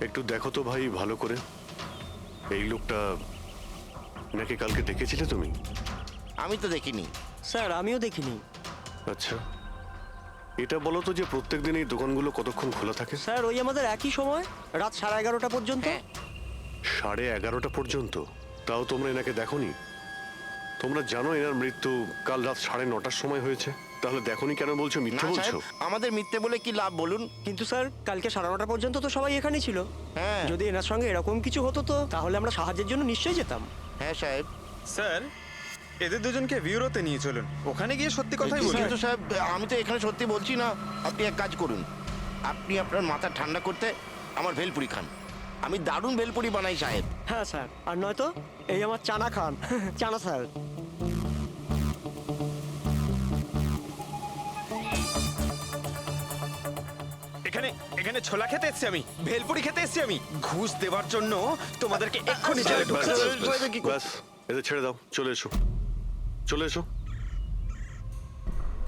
একটু দেখো তো ভাই ভালো করে। এই লোকটা নাকি কালকে দেখেছিলে তুমি? আমি তো দেখিনি। স্যার আমিও দেখিনি। আচ্ছা। এটা বলো তো যে প্রত্যেক দিন এই দোকানগুলো কতক্ষণ খোলা থাকে? স্যার ওই আমাদের একই সময় রাত সাড়ে এগারোটা পর্যন্ত। হ্যাঁ। সাড়ে এগারোটা পর্যন্ত? তাও তোমরা এনাকে দেখোনি? তোমরা জানো এনার মৃত্যু কাল রাত সাড়ে নটার সময় হয়েছে। তাহলে দেখোনি কেন বলছো না মিথ্যে বলছো? সাহেব আমাদের মিথ্যে বলে কি লাভ বলুন? কিন্তু স্যার কালকে সাড়ে নটা পর্যন্ত তো সবাই এখানেই ছিল। হ্যাঁ। যদি এনার সঙ্গে এরকম কিছু হতো তো তাহলে আমরা সাহায্যের জন্য নিশ্চয়ই যেতাম। হ্যাঁ সাহেব। স্যার এদের দুজনকে ভিউরোতে নিয়ে চলুন। ওখানে গিয়ে সত্যি কথাই বলুন। কিন্তু সাহেব আমি তো এখানে সত্যি বলছি না। আপনি এক কাজ করুন। আপনি আপনার মাথা ঠান্ডা করতে আমার ভেলপুরি খান। আমি দারুণ ভেলপুরি বানাই সাহেব। হ্যাঁ স্যার। আর নয়তো এই আমার চানা খান। চানা স্যার। এখানে এখানে ছোলা খেতে এসেছি আমি ভেলপুরি খেতে এসেছি আমি। ঘুষ দেওয়ার জন্য তোমাদেরকে এক্ষুনি জেলে ব্যাস, ব্যাস, ব্যাস, এদের ছেড়ে দাও চলে এসো। চলে এসো।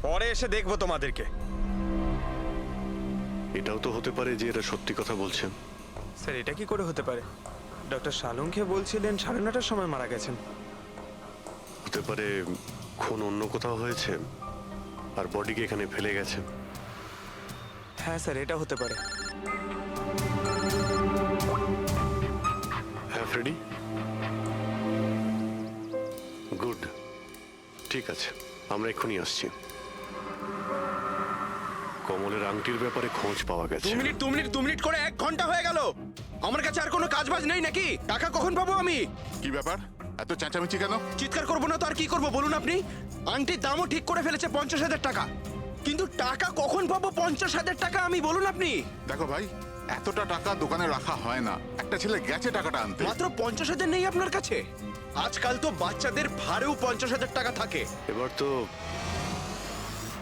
পরে এসে দেখব তোমাদেরকে। এটাও তো হতে পারে যে এরা সত্যি কথা বলছেন। স্যার এটা কি করে হতে পারে? ডক্টর শালুংকে বলছিলেন সাড়ে নটার সময় মারা গেছেন। হতে পারে খুন অন্য কোথাও হয়েছে আর বডিকে এখানে ফেলে গেছে। হ্যাঁ স্যার এটা হতে পারে। হ্যাঁ ফ্রেডি? গুড। ঠিক আছে আমরা এক্ষুনি আসছি। কমলের আংটির ব্যাপারে খোঁজ পাওয়া গেছে। দু মিনিট দু মিনিট দু মিনিট করে এক ঘণ্টা হয়ে গেল। আমার কাছে আর কোনো কাজ বাজ নেই নাকি? টাকা কখন পাবো আমি? কি ব্যাপার? এত চেঁচামেচি কেন? চিৎকার করব না তো আর কি করব বলুন আপনি? আংটির দামও ঠিক করে ফেলেছে পঞ্চাশ হাজার টাকা। কিন্তু টাকা কখন পাবো? পঞ্চাশ হাজার টাকা আমি বলুন আপনি। দেখো ভাই এতটা টাকা দোকানে রাখা হয় না। একটা ছেলে গেছে টাকাটা আনতে। মাত্র পঞ্চাশ হাজার নেই আপনার কাছে? আজকাল তো বাচ্চাদের ভাড়েও পঞ্চাশ হাজার টাকা থাকে। এবার তো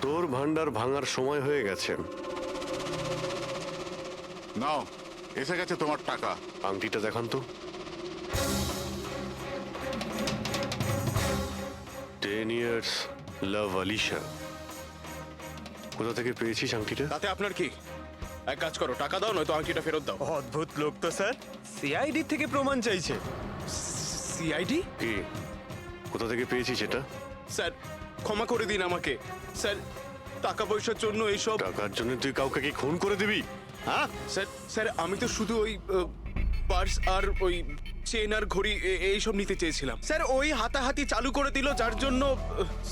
তোর ভান্ডার ভাঙার সময় হয়ে গেছে। নাও এসে গেছে তোমার টাকা। আংটিটা দেখান তো। Ten years love Alisha. কোথা থেকে পেয়েছিস আংটিটা? তাতে আপনার কি? এক কাজ করো টাকা দাও নয়তো আংটিটা ফেরত দাও। অদ্ভুত লোক তো স্যার। সিআইডি থেকে প্রমাণ চাইছে। সিআইডি কি? কোথা থেকে পেয়েছিস এটা? স্যার ক্ষমা করে দিন আমাকে। স্যার টাকা পয়সার জন্য এইসব টাকার জন্য তুই কাউকে কি খুন করে দিবি? হ্যাঁ? স্যার স্যার আমি তো শুধু ওই পার্স আর ওই চেন আর ঘড়ি এইসব নিতে চেয়েছিলাম। স্যার ওই হাতাহাতি চালু করে দিল যার জন্য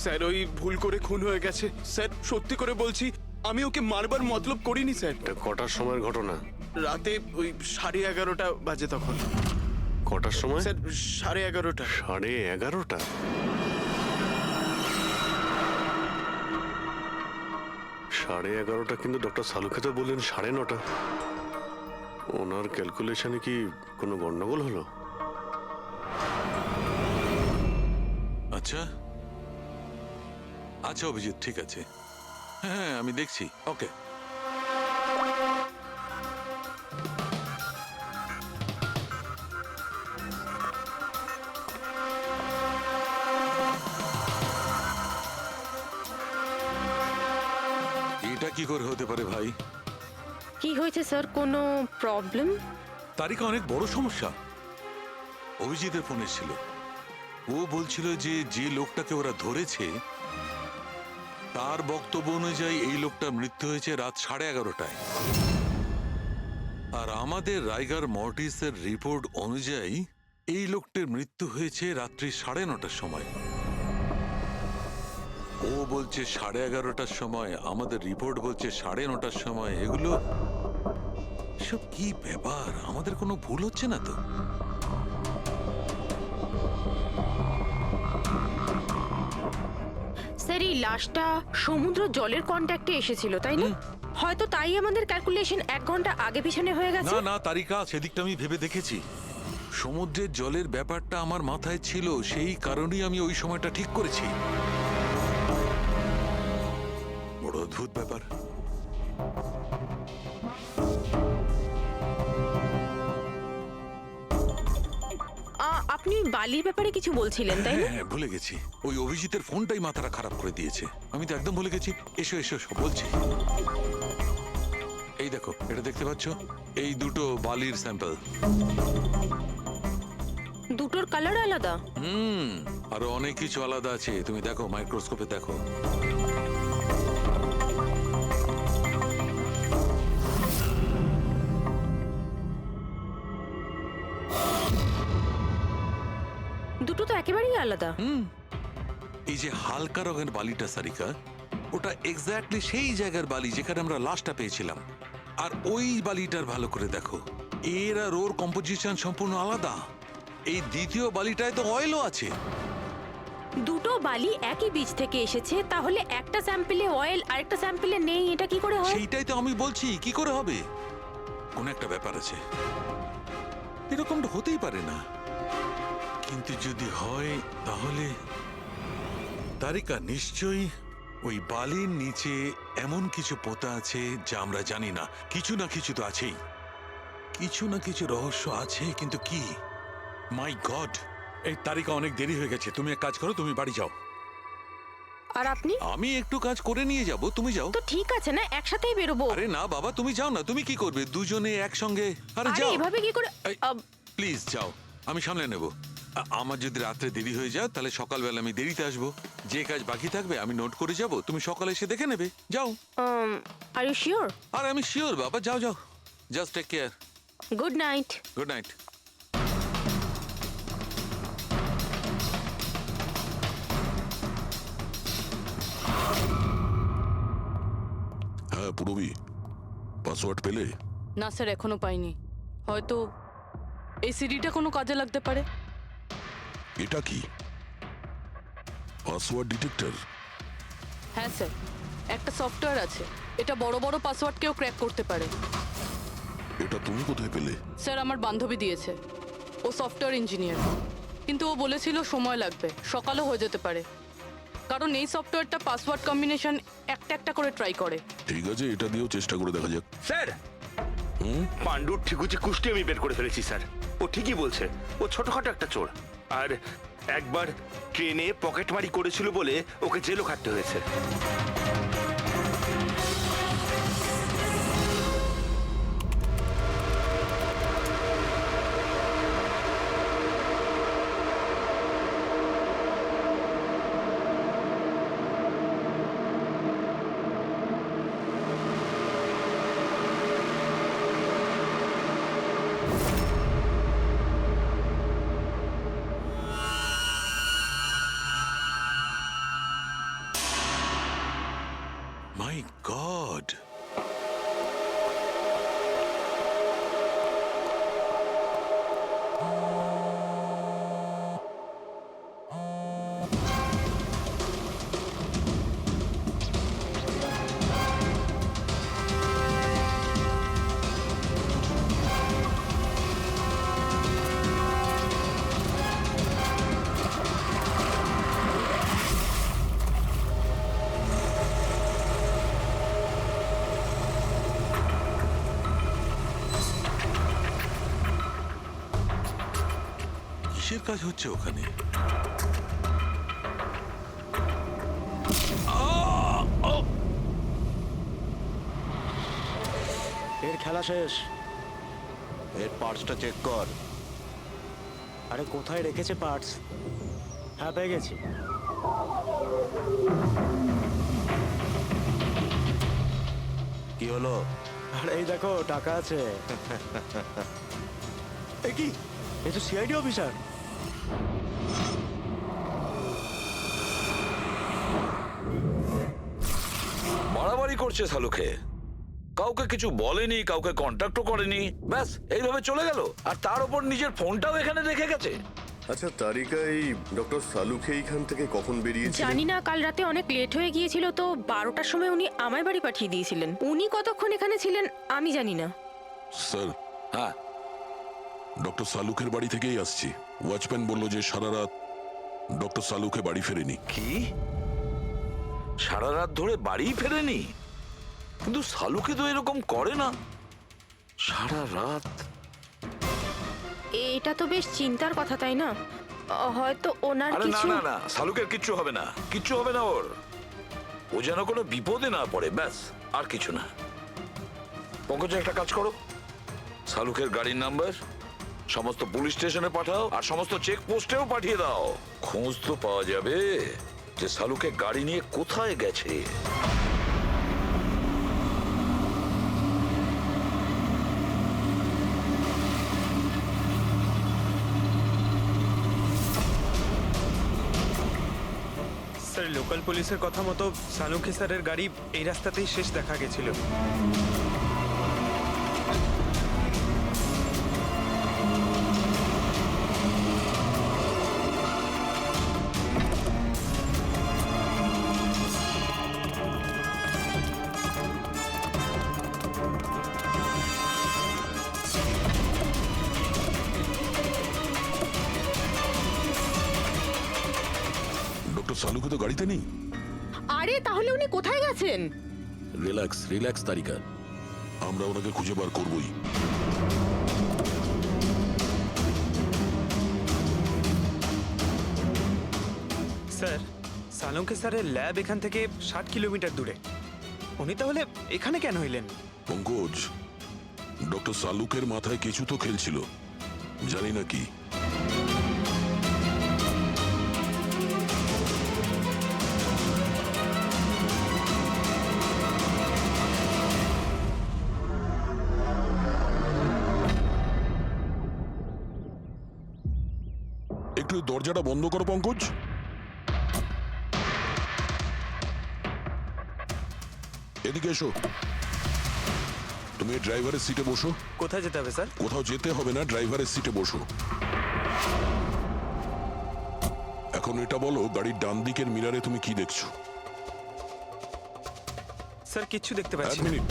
স্যার ওই ভুল করে খুন হয়ে গেছে। স্যার সত্যি করে বলছি আমি ওকে মারবার মতলব করিনি স্যার। কটার সময়ের ঘটনা? রাতে ওই সাড়ে এগারোটা বাজে তখন। কটার সময়? স্যার সাড়ে এগারোটা। সাড়ে এগারোটা? সাড়ে এগারোটা কিন্তু ডক্টর সালুকে তো বললেন সাড়ে নটা। ওনার ক্যালকুলেশনে কি কোনো গন্ডগোল হলো? আচ্ছা। আচ্ছা অভিজিৎ, ঠিক আছে। হ্যাঁ আমি দেখছি। ওকে। এটা কি করে হতে পারে ভাই? কি হয়েছে, স্যার? কোনো প্রবলেম তারিকা অনেক বড় সমস্যা। অভিজিতের ফোন এসেছিল। ও বলছিল যে যে লোকটাকে ওরা ধরেছে, তার বক্তব্য অনুযায়ী এই লোকটা মৃত্যু হয়েছে রাত সাড়ে এগারোটায়। আর আমাদের রাইগার মর্টিসের রিপোর্ট অনুযায়ী এই লোকটির মৃত্যু হয়েছে রাত্রি সাড়ে নটার সময়। ও বলছে সাড়ে এগারোটার সময় আমাদের রিপোর্ট বলছে সাড়ে নটার সময় এগুলো সব কি ব্যাপার? আমাদের কোনো ভুল হচ্ছে না তো? স্যার এই লাশটা সমুদ্র জলের কন্ট্যাক্টে এসেছিল তাই না? হয়তো তাই আমাদের ক্যালকুলেশন এক ঘণ্টা আগে পিছনে হয়ে গেছে। না না তারিকা সেদিকটা আমি ভেবে দেখেছি। সমুদ্রের জলের ব্যাপারটা আমার মাথায় ছিল সেই কারণেই আমি ওই সময়টা ঠিক করেছি। আ, আপনি বালির ব্যাপারে কিছু বলছিলেন তাই না? হ্যাঁ ভুলে গেছি। ওই অভিজিতের ফোনটাই মাথাটা খারাপ করে দিয়েছে। আমি তো একদম ভুলে গেছি। এসো এসো এসো বলছি। এই দেখো এটা দেখতে পাচ্ছ? এই দুটো বালির স্যাম্পল। দুটোর কালার আলাদা? হুম আরও অনেক কিছু আলাদা আছে। তুমি দেখো মাইক্রোস্কোপে দেখো। দুটো তো একেবারেই আলাদা। হুম। এই যে হালকা রঙের বালিটা সারিকা ওটা এক্স্যাক্টলি সেই জায়গার বালি যেখানে আমরা লাশটা পেয়েছিলাম। আর ওই বালিটার ভালো করে দেখো এর আর ওর কম্পোজিশন সম্পূর্ণ আলাদা। এই দ্বিতীয় বালিটায় তো অয়েলও আছে। দুটো বালি একই বীজ থেকে এসেছে তাহলে একটা স্যাম্পলে অয়েল আরেকটা স্যাম্পলে নেই এটা কি করে হয়? সেইটাই তো আমি বলছি কি করে হবে? কোন একটা ব্যাপার আছে। এরকমটা হতেই পারে না। কিন্তু যদি হয় তাহলে তারিকা নিশ্চয়ই ওই বালির নিচে এমন কিছু পোতা আছে যা আমরা জানি না। কিছু না কিছু তো আছেই। কিছু না কিছু রহস্য আছে কিন্তু কি? মাই গড এই তারিকা অনেক দেরি হয়ে গেছে। তুমি এক কাজ করো তুমি বাড়ি যাও। আর আপনি? আমি একটু কাজ করে নিয়ে যাব তুমি যাও। তো ঠিক আছে না একসাথেই বেরোবো। আরে না বাবা তুমি যাও না তুমি কি করবে? দুজনে একসঙ্গে আরে যাও। এভাবে কি করে প্লিজ যাও। আমি সামলে নেব। আমার যদি রাত্রে দেরি হয়ে যায় তাহলে সকালবেলা আমি দেরিতে আসব। যে কাজ বাকি থাকবে আমি নোট করে যাব। তুমি সকালে এসে দেখে নেবে। যাও। আর ইউ শিওর আর আমি শিওর বাবা। যাও যাও। Just take care good night good night হ্যাঁ পুরবি। পাসওয়ার্ড পেলে? না স্যার এখনও পাইনি। হয়তো এই সিডিটা কোনো কাজে লাগতে পারে? এটা কি? Password detector? হ্যাঁ স্যার। একটা সফটওয়্যার আছে। এটা বড় বড় পাসওয়ার্ডকেও ক্র্যাক করতে পারে। এটা তুমি কোথায় পেলে? স্যার আমার বান্ধবী দিয়েছে। ও সফটওয়্যার ইঞ্জিনিয়ার। কিন্তু ও বলেছিল সময় লাগবে। সকালও হয়ে যেতে পারে। কারণ এই সফটওয়্যারটা পাসওয়ার্ড কম্বিনেশন একটা একটা করে ট্রাই করে। ঠিক আছে এটা দিয়েও চেষ্টা করে দেখা যাক। স্যার! পাণ্ডুর ঠিকুচি কুষ্টি আমি বের করে ফেলেছি স্যার। ও ঠিকই বলছে। ও ছোটখাটো একটা চোর। আর একবার ট্রেনে পকেটমারি করেছিল বলে ওকে জেলও খাটতে হয়েছে। কিসের কাজ হচ্ছে ওখানে? এর খেলা শেষ। এর পার্সটা চেক কর। আরে কোথায় রেখেছে পার্টস? হ্যাঁ পেয়ে গেছি। কি হলো? আরে এই দেখো টাকা আছে। এ কি? এ তো সিআইডি অফিসার বাড়াবাড়ি করছে শালুকে কাউকে কিছু বলেনি কাউকে কন্ট্যাক্টও করেনি। ব্যাস এইভাবে চলে গেল। আর তার উপর নিজের ফোনটাও এখানে রেখে গেছে। আচ্ছা তারিকা এই ডক্টর সালুকে এইখান থেকে কখন বেরিয়েছিল জানি না কাল রাতে অনেক লেট হয়ে গিয়েছিল তো বারোটার সময় উনি আমায় বাড়ি পাঠিয়ে দিয়েছিলেন। উনি কতক্ষণ এখানে ছিলেন আমি জানি না। স্যার হ্যাঁ। ডক্টর সালুকের বাড়ি থেকেই আসছি। ওয়াচম্যান বলল যে সারা রাত ডক্টর সালুকে বাড়ি ফেরেনি। কি? সারা রাত ধরে বাড়ি ফেরেনি? কিন্তু শালুকে তো এরকম করে না। সারা রাত? এটা তো বেশ চিন্তার কথা তাই না? হয়তো ওনার আরে না কিছু না না শালুকের কিচ্ছু হবে না। কিচ্ছু হবে না ওর। ও যেন কোনো বিপদে না পড়ে ব্যাস আর কিছু না। পঙ্কজ একটা কাজ করো। শালুকের গাড়ির নাম্বার সমস্ত পুলিশ স্টেশনে পাঠাও আর সমস্ত চেক পোস্টেও পাঠিয়ে দাও। খোঁজ তো পাওয়া যাবে যে সালুকে গাড়ি নিয়ে কোথায় গেছে। স্যার লোকাল পুলিশের কথা মতো সালুখে স্যারের গাড়ি এই রাস্তাতেই শেষ দেখা গেছিল। সালুকে তো গাড়িতে নেই। আরে তাহলে উনি কোথায় গেছেন? Relax relax Tarika. আমরা ওনাকে খুঁজে বার করবই। স্যার সালুখে স্যারের ল্যাব এখান থেকে ষাট কিলোমিটার দূরে। উনি তাহলে এখানে কেন এলেন? পঙ্কজ ডক্টর সালুকের মাথায় কিছু তো খেলছিল। জানি না কি। দরজাটা বন্ধ করো পঙ্কজ। এদিকে এসো। তুমি ড্রাইভারের সিটে বসো। কোথায় যেতে হবে স্যার? কোথাও যেতে হবে না ড্রাইভারের সিটে বসো। এখন এটা বলো গাড়ির ডান দিকের মিরারে তুমি কি দেখছ? স্যার কিচ্ছু দেখতে এক পাচ্ছি না। মিনিট।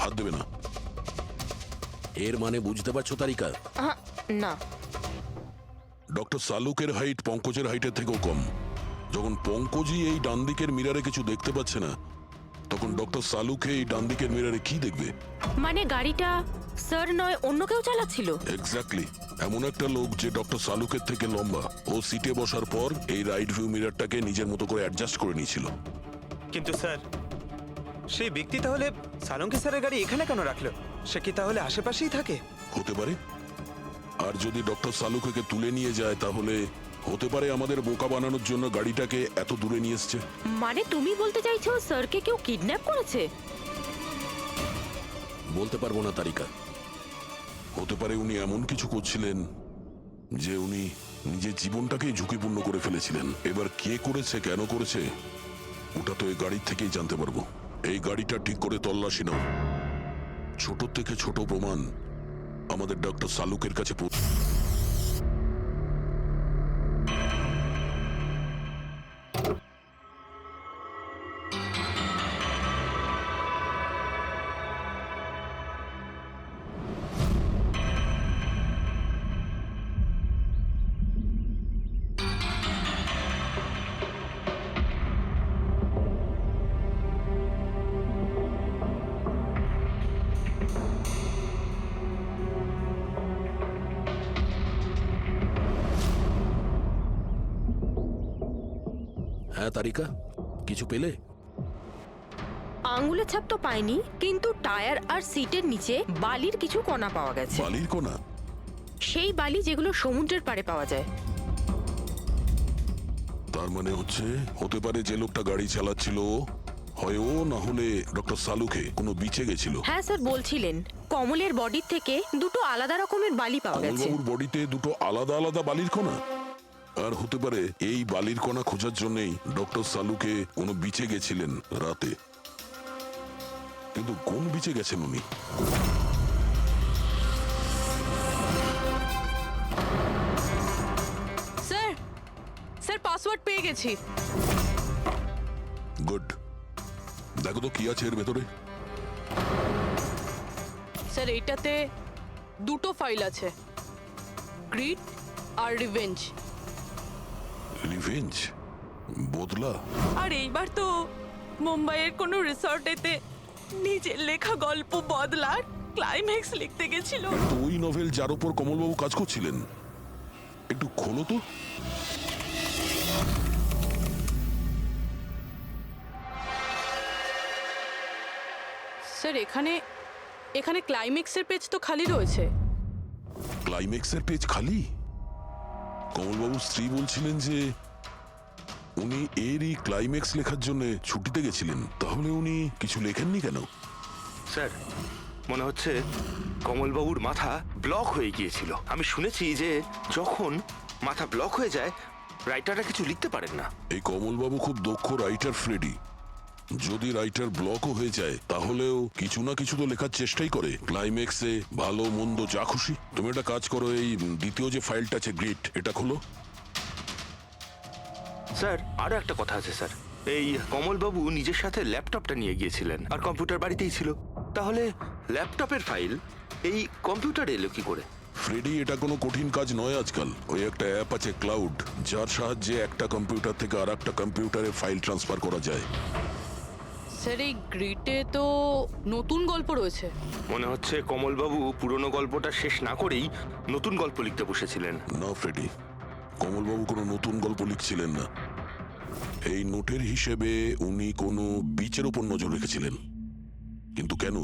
হাত দেবে না। এর মানে বুঝতে পারছ তারিকা? না। ডক্টর সালুকের হাইট পঙ্কজের হাইটের থেকেও কম যখন পঙ্কজই এই ডান দিকের মিরারে কিছু দেখতে পাচ্ছে না তখন ডক্টর সালুকে এই ডান দিকের মিরারে কি দেখবে মানে গাড়িটা স্যার নয় অন্য কেউ চালাচ্ছিল এক্স্যাক্টলি এমন একটা লোক যে ডক্টর সালুকের থেকে লম্বা ও সিটে বসার পর এই রাইট ভিউ মিরারটাকে নিজের মতো করে অ্যাডজাস্ট করে নিয়েছিল কিন্তু স্যার সেই ব্যক্তি তাহলে সালঙ্কি স্যারের গাড়ি এখানে কেন রাখল সে কি তাহলে আশেপাশেই থাকে হতে পারে আর যদি ডক্টর সালুকেকে তুলে নিয়ে যায় তাহলে হতে পারে আমাদের বোকা বানানোর জন্য গাড়িটাকে এত দূরে নিয়ে এসছে। মানে তুমি বলতে চাইছো স্যারকে কেউ কিডন্যাপ করেছে? বলতে পারব না তারিকা। হতে পারে উনি এমন কিছু করছিলেন যে উনি নিজের জীবনটাকেই ঝুঁকিপূর্ণ করে ফেলেছিলেন। এবার কে করেছে কেন করেছে ওটা তো এই গাড়ির থেকেই জানতে পারব। এই গাড়িটা ঠিক করে তল্লাশি নাও। ছোট থেকে ছোট প্রমাণ আমাদের ডক্টর সালুকের কাছে তারিকা? কিছু পেলে? আঙ্গুলের ছাপ তো পাইনি কিন্তু টায়ার আর সিটের নিচে বালির কিছু কণা পাওয়া গেছে। বালির কোনা সেই বালি যেগুলো সমুদ্রের পাড়ে পাওয়া যায়। তার মানে হচ্ছে হতে পারে যে লোকটা গাড়ি চালাচ্ছিল হয় ও না হলে ডক্টর সালুকে কোনো বিচে গেছিল। হ্যাঁ স্যার বলছিলেন কমলের বডির থেকে দুটো আলাদা রকমের বালি পাওয়া গেছে। কমলবাবুর বডিতে দুটো আলাদা আলাদা বালির কণা? আর হতে পারে এই বালির কণা খোঁজার জন্যই ডক্টর সালুকে কোনো বিচে গেছিলেন রাতে। কিন্তু কোন বিচে গেছেন উনি? স্যার স্যার পাসওয়ার্ড পেয়ে গেছি। গুড। দেখো তো কি আছে এর ভেতরে। স্যার এইটাতে দুটো ফাইল আছে। গ্রিড আর রিভেঞ্জ। রিভেঞ্জ বদলা। আর এইবার তো মুম্বাইয়ের কোনো রিসর্টেতে নিজের লেখা গল্প বদলার ক্লাইম্যাক্স লিখতে গেছিল। তো ওই নভেল যার উপর কমলবাবু কাজ করছিলেন একটু খোলো তো। স্যার এখানে এখানে ক্লাইম্যাক্সের পেজ তো খালি রয়েছে। ক্লাইম্যাক্সের পেজ খালি? কমলবাবু স্ত্রী বলছিলেন যে উনি এরই ক্লাইম্যাক্স লেখার জন্য ছুটিতে গেছিলেন। তাহলে উনি কিছু লেখেননি কেন? স্যার মনে হচ্ছে কমলবাবুর মাথা ব্লক হয়ে গিয়েছিল। আমি শুনেছি যে যখন মাথা ব্লক হয়ে যায় রাইটাররা কিছু লিখতে পারেন না। এই কমলবাবু খুব দক্ষ রাইটার ফ্রেডি যদি রাইটার ব্লকও হয়ে যায় তাহলেও কিছু না কিছু তো লেখার চেষ্টাই করে। ক্লাইম্যাক্সে ভালো মন্দ যা খুশি। তুমি একটা কাজ করো এই দ্বিতীয় যে ফাইলটা আছে গ্রিট এটা খোলো। স্যার আরও একটা কথা আছে স্যার। এই কমলবাবু নিজের সাথে ল্যাপটপটা নিয়ে গিয়েছিলেন আর কম্পিউটার বাড়িতেই ছিল। তাহলে ল্যাপটপের ফাইল এই কম্পিউটারে এলো কি করে? ফ্রেডি এটা কোনো কঠিন কাজ নয় আজকাল। ওই একটা অ্যাপ আছে ক্লাউড যার সাহায্যে একটা কম্পিউটার থেকে আর একটা কম্পিউটারে ফাইল ট্রান্সফার করা যায়। স্যার এই গ্রিটে তো নতুন গল্প রয়েছে। মনে হচ্ছে কমলবাবু পুরনো গল্পটা শেষ না করেই নতুন গল্প লিখতে বসেছিলেন। না ফ্রেডি কমলবাবু কোনো নতুন গল্প লিখছিলেন না। এই নোটের হিসেবে উনি কোনো বিচের উপর নজর রেখেছিলেন। কিন্তু কেন?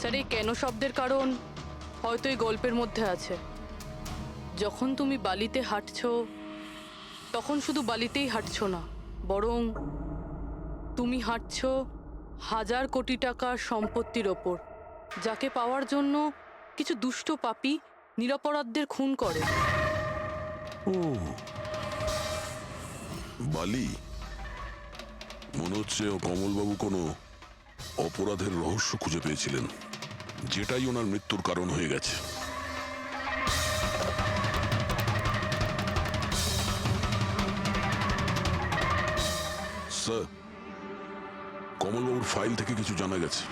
স্যার, এই কেন শব্দের কারণ হয়তো এই গল্পের মধ্যে আছে। যখন তুমি বালিতে হাঁটছো, তখন শুধু বালিতেই হাঁটছো না, বরং তুমি হাঁটছ হাজার কোটি টাকার সম্পত্তির ওপর, যাকে পাওয়ার জন্য কিছু দুষ্ট পাপী নিরপরাধদের খুন করে। ও। বালি, মনে হচ্ছে কমলবাবু কোনো অপরাধের রহস্য খুঁজে পেয়েছিলেন, যেটাই ওনার মৃত্যুর কারণ হয়ে গেছে। স্যার, কমলবাবুর ফাইল থেকে কিছু জানা গেছে।